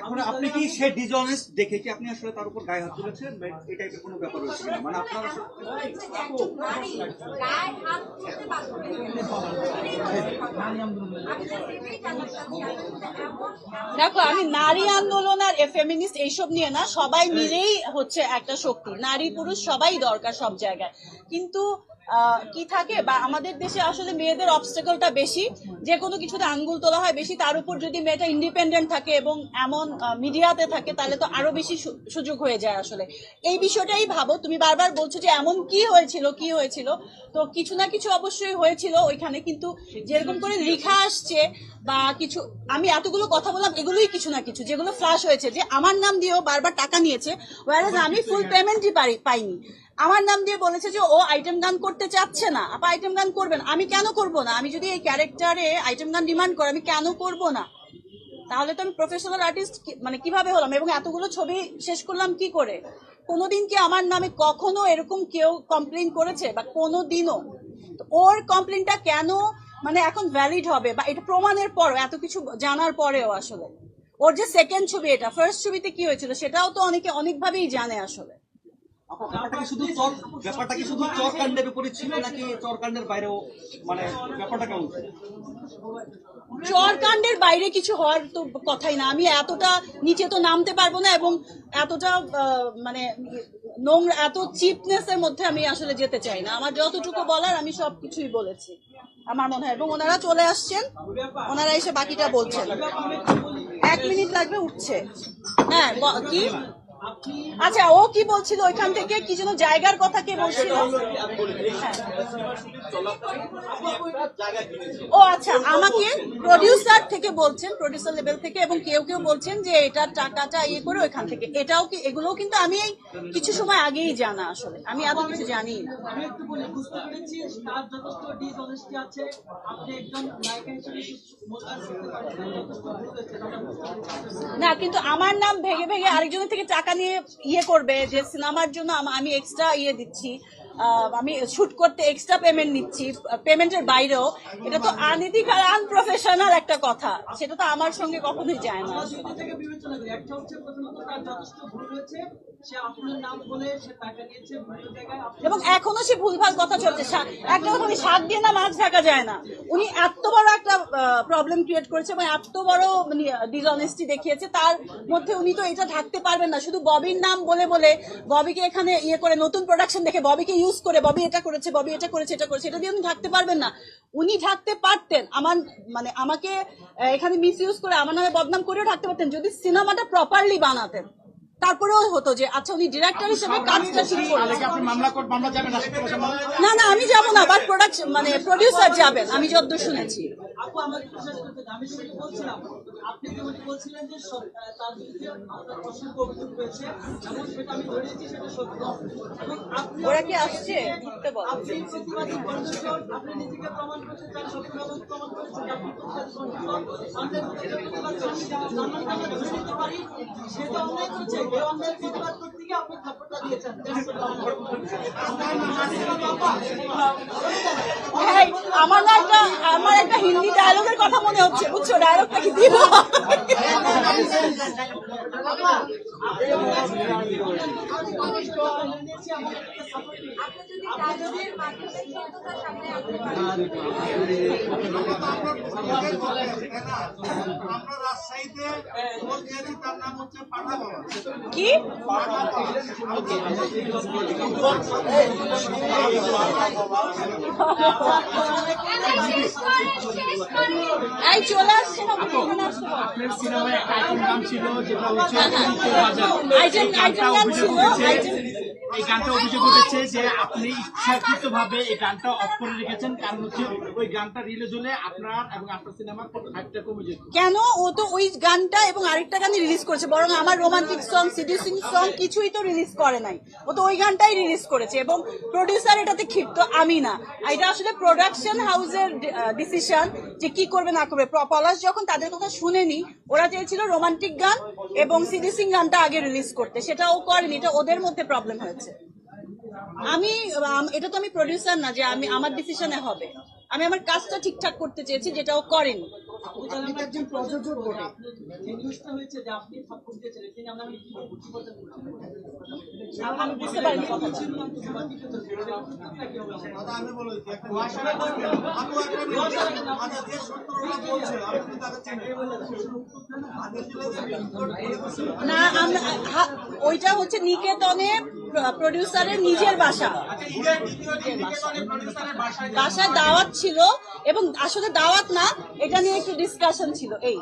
এখন আপনি কি সে ডিজনেস দেখে কি আপনি আসলে তার উপর গায়ে হাত তুলেছেন? এই টাইপের কোনো ব্যাপার রয়েছে কিনা? মানে আপনার দেখো আমি নারী আন্দোলন আর ফেমিনিস্ট এইসব নিয়ে না সবাই মিলেই হচ্ছে একটা শক্তি। নারী পুরুষ সবাই দরকার সব জায়গায়। কিন্তু আহ, কি থাকে? বা আমাদের দেশে আসলে মেয়েদের অবস্টেকলটা বেশি। যে কোনো কিছুতে আঙ্গুল তোলা হয় বেশি তার উপর যদি মেয়েটা ইন্ডিপেন্ডেন্ট থাকে এবং এমন মিডিয়াতে থাকে, তাহলে তো আরও বেশি সুযোগ হয়ে যায় আসলে। এই বিষয়টাই ভাবো, তুমি বারবার বলছো যে এমন কি হয়েছিল কি হয়েছিল? তো কিছু না কিছু অবশ্যই হয়েছিল ওইখানে, কিন্তু যেরকম করে লেখা আসছে বা কিছু, আমি এতগুলো কথা বললাম, এগুলোই কিছু না কিছু, যেগুলো ফ্লাশ হয়েছে যে আমার নাম দিয়েও বারবার টাকা নিয়েছে ওয়ারাজ আমি ফুল পেমেন্টই পারি, পাইনি। আমার নাম দিয়ে বলেছে যে ও আইটেম গান করতে চাচ্ছে না, আপা আইটেম গান করবেন, আমি কেন করব না? আমি যদি এই ক্যারেক্টারে আইটেম গান ডিমান্ড করি, আমি কেন করব না? তাহলে তো আমি প্রফেশনাল আর্টিস্ট মানে কীভাবে হলাম? এবং এতগুলো ছবি শেষ করলাম কি করে? কোনোদিন কি আমার নামে কখনো এরকম কেউ কমপ্লেন করেছে? বা কোনো দিনও ওর কমপ্লেনটা কেন মানে এখন ভ্যালিড হবে? বা এটা প্রমাণের পরও, এত কিছু জানার পরেও আসলে। ওর যে সেকেন্ড ছবি এটা ফার্স্ট ছবিতে কি হয়েছিল সেটাও তো অনেকে অনেকভাবেই জানে আসলে। মানে চরকাণ্ডের বাইরে কিছু হওয়ার তো কথাই না। আমি এতটা নিচে তো নামতে পারব না এবং এতটা মানে নোংরা, এত চিপনেস এর মধ্যে আমি আসলে যেতে চাই না। আমার যতটুকু বলার আমি সব কিছুই বলেছি। আমার মনে হয়। এবং ওনারা চলে আসছেন। ওনারা এসে বাকিটা বলছেন। এক মিনিট লাগবে, উঠছে। হ্যাঁ কি? আচ্ছা ও কি বলছিল ওইখান থেকে? কি যেন জায়গার কথা কে বলছিল? ও আচ্ছা আমাকে প্রডিউসার থেকে বলছেন প্রডিউসার লেভেল থেকে এবং কেউ কেউ বলছেন যে এটা টাকাটা ইয়ে করে ওইখান থেকে। এটাও কি এগুলোও কিন্তু আমি এই কিছু সময় আগেই জানা আসলে। আমি এত কিছু জানি না। আমি একটু বলি বুঝতে পেরেছি তার যথেষ্ট ডিসঅনেস্টি আছে। আপনি একজন নায়িকা হিসেবে মোতায়েন করতে পারছেন যথেষ্ট ভুল হয়েছে আমরা বুঝতে পেরেছি। না কিন্তু আমার নাম ভেঙে ভেঙে আরেকজনের থেকে টাকা নিয়ে ইয়ে করবে যে সিনেমার জন্য আমি এক্সট্রা ইয়ে দিচ্ছি। আমি শুট করতে এক্সট্রা পেমেন্ট নিচ্ছি পেমেন্টের বাইরেও। এটা তো আনইথিক আর আনপ্রফেশনাল একটা কথা। সেটা তো আমার সঙ্গে কখনোই যায় না। এবং এখনও সে ভুলভাল কথা চলছে। একটা কথা শাক দিয়ে না মাছ ঢাকা যায় না। উনি এত বড় একটা প্রবলেম ক্রিয়েট করেছে এবং এত বড় ডিসঅনেস্টি দেখিয়েছে। তার মধ্যে উনি তো এটা ঢাকতে পারবেন না। শুধু ববির নাম বলে বলে ববিকে এখানে ইয়ে করে নতুন প্রোডাকশন দেখে ববিকে ইউজ করে ববি এটা করেছে, ববি এটা করেছে এটা করেছে, এটা দিয়ে উনি ঢাকতে পারবেন না। উনি ঢাকতে পারতেন, আমার মানে আমাকে এখানে মিস ইউজ করে আমার নামে বদনাম করেও ঢাকতে পারতেন, যদি সিনেমাটা প্রপারলি বানাতেন। তারপরেও হতো যে আচ্ছা উনি ডিরেক্টর হিসেবে কাজটা ঠিক না না আমি যাব না বাট প্রোডাকশন মানে প্রডিউসার যাবেন আমি যতদূর শুনেছি। ওরা কি আসছে? সে যে অন্যায় করেছে। আমার না একটা আমার একটা হিন্দি ডায়লগের কথা মনে হচ্ছে বুঝছ ডায়লগটা কি দিব আমরা রাজশাহীতে খোঁজ নিয়েছি তার নাম হচ্ছে পাঠা বাবা কি এই চলে আসছে না। আপনার সিনেমায় একটা গান ছিল যেটা হচ্ছে এই গানটা অভিযোগ উঠেছে যে আপনি ইচ্ছাকৃত ভাবে এই গানটা অফ করে রেখেছেন কারণ হচ্ছে ওই গানটা রিলিজ হলে আপনার এবং আপনার সিনেমার হাইপটা কমে যেত কেন? ও তো ওই গানটা এবং আরেকটা গানই রিলিজ করেছে, বরং আমার রোমান্টিক সং সিডিউসিং সং কিছুই তো রিলিজ করে নাই। ও তো ওই গানটাই রিলিজ করেছে এবং প্রডিউসার এটাতে ক্ষিপ্ত আমি না। এটা আসলে প্রোডাকশন হাউসের ডিসিশন যে কি করবে, না করবে। পলাশ যখন তাদের কথা শুনেনি ওরা চেয়েছিল রোমান্টিক গান এবং সিডিউসিং গানটা আগে রিলিজ করতে। সেটা ও করেনি, এটা ওদের মধ্যে প্রবলেম হয়েছে। আমি এটা তো আমি প্রডিউসার না যে আমি, আমার ডিসিশনে হবে। আমি আমার কাজটা ঠিকঠাক করতে চেয়েছি, যেটা ও করেনি। প্রযোজক না ওইটা হচ্ছে নিকেতনে প্রডিউসারের নিজের বাসা। বাসায় দাওয়াত ছিল এবং আসলে দাওয়াত না, এটা নিয়ে একটু ডিসকাশন ছিল, এই।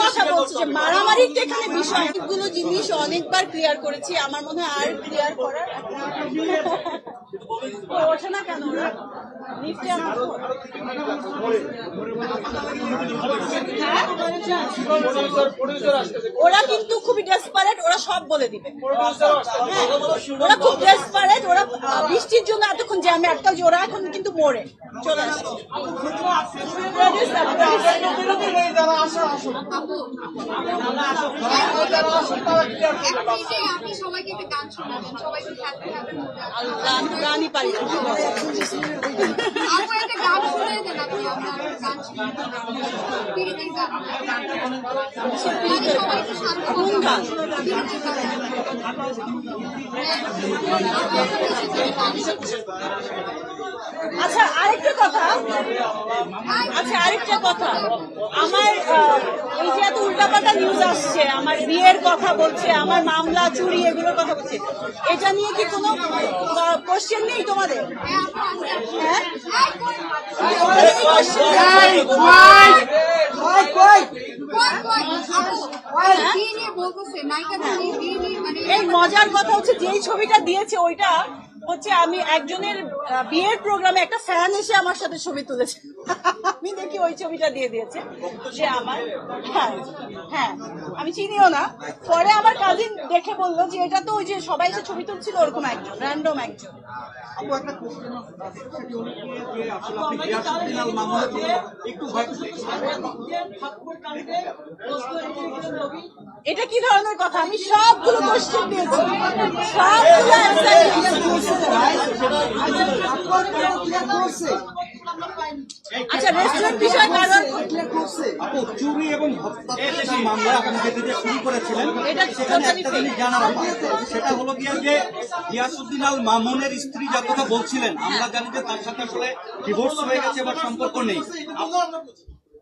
কথা বলছো যে মারামারির তো এখানে বিষয় জিনিস অনেকবার ক্লিয়ার করেছি, আমার মনে হয় আর ক্লিয়ার করার ওঠে না কেন? ওরা লিফটে আমার ফোন। হ্যাঁ? ওরা কিন্তু খুবই ডেসপারেট ওরা সব বলে দিবে। হ্যাঁ, ওরা খুব ডেসপারেট ওরা বৃষ্টির জন্য এতক্ষণ জ্যামে একটা যে ওরা এখন কিন্তু মরে। চলে। আপনি সবাইকে একটা গান শোনাবেন সবাইকে হ্যাপি হ্যাপি গানই পারি আচ্ছা আরেকটা কথা। আচ্ছা আরেকটা কথা। আমার এই যে এত উল্টাপাল্টা নিউজ আসছে আমার বিয়ের কথা বলছে আমার মামলা চুরি এগুলোর কথা বলছে এটা নিয়ে কি কোনো কোশ্চেন নেই তোমাদের। হ্যাঁ? মানে এই মজার কথা হচ্ছে যেই ছবিটা দিয়েছে ওইটা হচ্ছে আমি একজনের বিয়ের প্রোগ্রামে একটা ফ্যান এসে আমার সাথে ছবি তুলেছে। আমি দেখি ওই ছবিটা দিয়ে দিয়েছে। যে আমার হ্যাঁ হ্যাঁ আমি চিনিও না। পরে আমার কাজিন দেখে বলল যে এটা তো ওই যে সবাই এসে ছবি তুলছিল ওরকম একজন র্যান্ডম একজন। যে এটা কি ধরনের কথা? আমি সবগুলো কোশ্চেন দিয়েছি। সবগুলো। আচ্ছা রেস্টুরেন্ট বিষয় কারণ আপু চুরি এবং হত্যার মামলা আপনি যেতে শুরু করেছিলেন সেখানে একটা জিনিস জানার সেটা হলো গিয়ে যে আল মামুনের স্ত্রী যার কথা বলছিলেন আমরা জানি যে তার সাথে আসলে ডিভোর্স হয়ে গেছে বা সম্পর্ক নেই।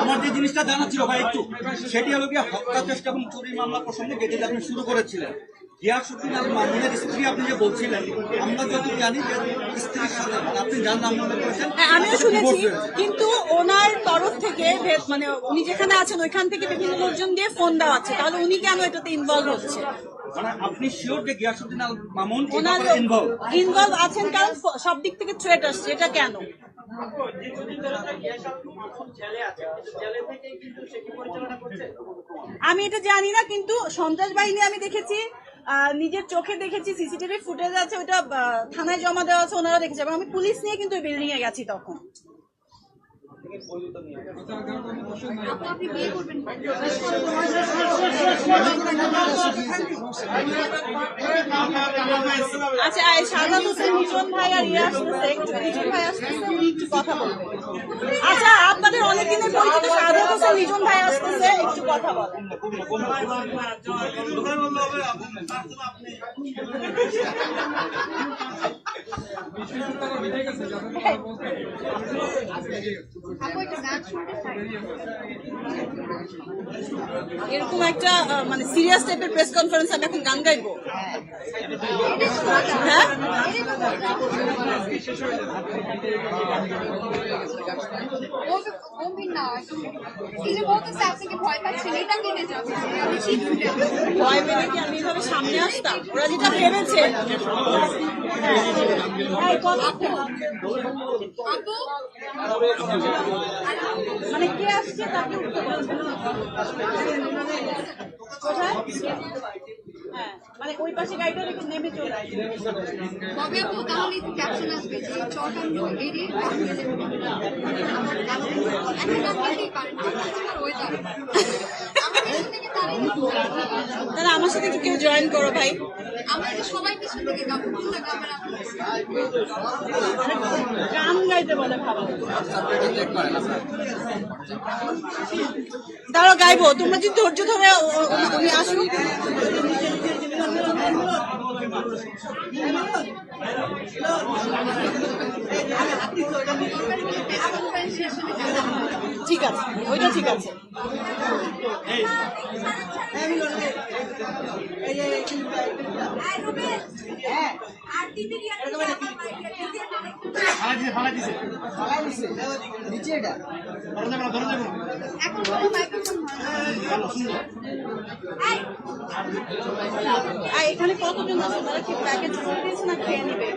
আমার কি যে জিনিসটা জানা ছিল ভাই একটু, সেটি হলো গিয়ে হত্যা চেষ্টা এবং চুরি মামলা প্রসঙ্গে যেটি আপনি শুরু করেছিলেন। গিয়াসউদ্দিন আল মামুনের স্ত্রী আপনি যে বলছিলেন আমরা যত জানি যে স্ত্রীর সাথে মানে আপনি যার নাম উল্লেখ করেছেন? হ্যাঁ আমিও শুনেছি কিন্তু ওনার তরফ থেকে মানে উনি যেখানে আছেন ওইখান থেকে বিভিন্ন লোকজন দিয়ে ফোন দেওয়া আছে তাহলে উনি কেন এটাতে ইনভলভ হচ্ছে? মানে আপনি শিওর যে গিয়াসউদ্দিন আল মামুন ইনভলভ ইনভলভ আছেন কারণ সব দিক থেকে থ্রেট আসছে এটা কেন? আমি এটা জানি না কিন্তু সন্ত্রাস বাহিনী আমি দেখেছি নিজের চোখে দেখেছি, সিসিটিভি ফুটেজ আছে ওটা থানায় জমা দেওয়া আছে, ওনারা দেখেছে। এবং আমি পুলিশ নিয়ে কিন্তু বিল্ডিং এ গেছি তখন আপু, আপনি বিয়ে করবেন আচ্ছা এই সারদাত হোসেন মিটন ভাই আর ইয়ে আসতেছে একটু ভাই আসতেছে, উনি একটু কথা বলবেন আচ্ছা আপনাদের অনেকদিনের পরিচিত সারদাত হোসেন মিটন ভাই আসতেছে, একটু কথা বলেন। শুনতে চাই এরকম একটা মানে সিরিয়াস টাইপের প্রেস কনফারেন্স আমি এখন গান গাইবো। হ্যাঁ? ভয় পেলে কি আমি এভাবে সামনে আসতাম? ওরা যেটা ভেবেছে। হ্যাঁ, কথা আপু? মানে কে আসছে তাকে উঠতে কোথায়? হ্যাঁ মানে ওই পাশে গাড়িটা রেখে নেমে চলে আসবে কবে আপু? তাহলে ক্যাপশন আসবে যে আমার সাথে কেউ জয়েন করো ভাই? আমরা যে সবাই পিছন থেকে গাবো কোনটা গাবেন গান গাইতে বলে দাঁড়াও গাইবো। তোমরা যদি ধৈর্য ধরে উনি যাব ঠিক আছে ওইটা ঠিক আছে। ফালাই দিছে এখন। আর কতজন আছে? তারা কি প্যাকেজ করে দিয়েছে না খেয়ে নেবে?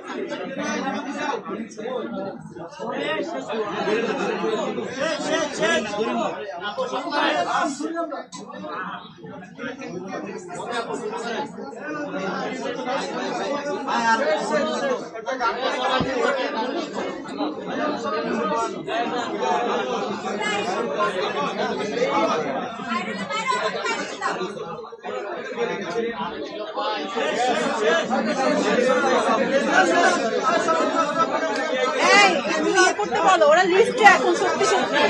এই তুমি ইয়ে করতে বলো ওরা লিস্টে এখন সত্যি সত্যি।